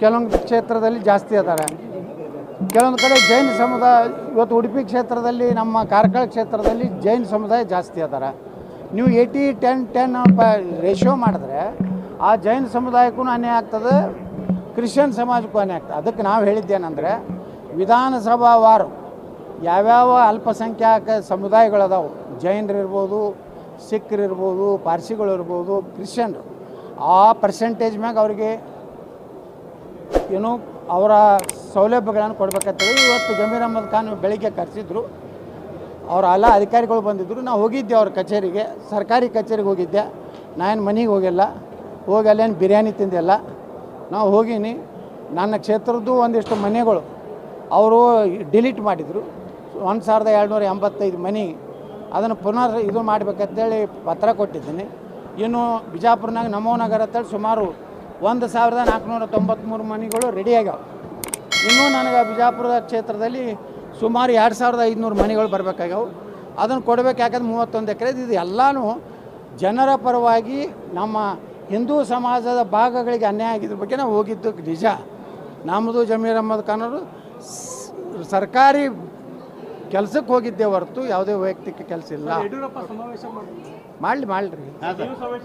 ಕೆಲವೊಂದು ಕ್ಷೇತ್ರದಲ್ಲಿ ಜಾಸ್ತಿ ಅದಾರೆ ಕೆಲವೊಂದು ಕಡೆ ಜೈನ ಸಮುದಾಯ, ಇವತ್ತು ಉಡುಪಿ ಕ್ಷೇತ್ರದಲ್ಲಿ, ನಮ್ಮ ಕಾರ್ಕಳ ಕ್ಷೇತ್ರದಲ್ಲಿ ಜೈನ ಸಮುದಾಯ ಜಾಸ್ತಿ ಅದಾರೆ ನೀವು ಏಯ್ಟಿ ಟೆನ್ ಟೆನ್ ರೇಷಿಯೋ ಮಾಡಿದ್ರೆ ಆ ಜೈನ ಸಮುದಾಯಕ್ಕೂ ಅನ್ಯಾಯ ಆಗ್ತದೆ, ಕ್ರಿಶ್ಚಿಯನ್ ಸಮಾಜಕ್ಕೂ ಅನ್ಯಾಯ ಆಗ್ತದೆ. ಅದಕ್ಕೆ ನಾವು ಹೇಳಿದ್ದೇನೆಂದರೆ, ವಿಧಾನಸಭಾ ವಾರು, ಯಾವ್ಯಾವ ಅಲ್ಪಸಂಖ್ಯಾಕ ಸಮುದಾಯಗಳದಾವು, ಜೈನರಿರ್ಬೋದು ಪಾರ್ಸಿಗಳು ಪಾರ್ಸಿಗಳಿರ್ಬೋದು ಕ್ರಿಶ್ಚಿಯನ್ರು ಆ ಪರ್ಸೆಂಟೇಜ್ ಮ್ಯಾಗ ಅವ್ರಿಗೆ ಏನು ಅವರ ಸೌಲಭ್ಯಗಳನ್ನು ಕೊಡ್ಬೇಕಂತೇಳಿ ಇವತ್ತು ಜಮೀರ್ ಅಹಮದ್ ಖಾನ್ ಬೆಳಿಗ್ಗೆ ಕರೆಸಿದ್ರು. ಅವ್ರ ಎಲ್ಲ ಅಧಿಕಾರಿಗಳು ಬಂದಿದ್ದರು ನಾವು ಹೋಗಿದ್ದೆ ಅವ್ರ ಕಚೇರಿಗೆ. ಸರ್ಕಾರಿ ಕಚೇರಿಗೆ ಹೋಗಿದ್ದೆ. ನಾನು ಮನೆಗೆ ಹೋಗಿಲ್ಲ. ಹೋಗಿ ಅಲ್ಲೇನು ಬಿರಿಯಾನಿ ತಿಂದಿಲ್ಲ. ನಾವು ಹೋಗೀನಿ. ನನ್ನ ಕ್ಷೇತ್ರದ್ದು ಒಂದಿಷ್ಟು ಮನೆಗಳು ಅವರು ಡಿಲೀಟ್ ಮಾಡಿದರು. ಒಂದು ಸಾವಿರದ ಏಳ್ನೂರ ಎಂಬತ್ತೈದು ಮನೆ. ಅದನ್ನು ಪುನರ್ ಇದು ಮಾಡಬೇಕಂತೇಳಿ ಪತ್ರ ಕೊಟ್ಟಿದ್ದೀನಿ. ಇನ್ನು ಬಿಜಾಪುರ್ನಾಗ ನಮೋ ನಗರ ಅಂತೇಳಿ ಸುಮಾರು ಒಂದು ಸಾವಿರದ ನಾಲ್ಕುನೂರ ತೊಂಬತ್ತ್ಮೂರು ಮನೆಗಳು ರೆಡಿ ಆಗ್ಯಾವ. ಇನ್ನೂ ನನಗೆ ಬಿಜಾಪುರದ ಕ್ಷೇತ್ರದಲ್ಲಿ ಸುಮಾರು ಎರಡು ಸಾವಿರದ ಐದುನೂರು ಮನೆಗಳು ಬರಬೇಕಾಗ್ಯಾವು. ಅದನ್ನು ಕೊಡಬೇಕು ಯಾಕಂದ್ರೆ ಮೂವತ್ತೊಂದು ಎಕರೆ ಇದು ಎಲ್ಲನೂ ಜನರ ಪರವಾಗಿ ನಮ್ಮ ಹಿಂದೂ ಸಮಾಜದ ಭಾಗಗಳಿಗೆ ಅನ್ಯಾಯ ಆಗಿದ್ರ ಬಗ್ಗೆ ನಾವು ಹೋಗಿದ್ದು ನಿಜ. ನಮ್ಮದು ಜಮೀರ್ ಅಹಮದ್ ಖಾನ್ ಅವರು ಸರ್ಕಾರಿ ಕೆಲಸಕ್ಕೆ ಹೋಗಿದ್ದೆ ಹೊರತು ಯಾವುದೇ ವೈಯಕ್ತಿಕ ಕೆಲಸ ಇಲ್ಲ. ಮಾಡಲಿ ಸಮಾವೇಶ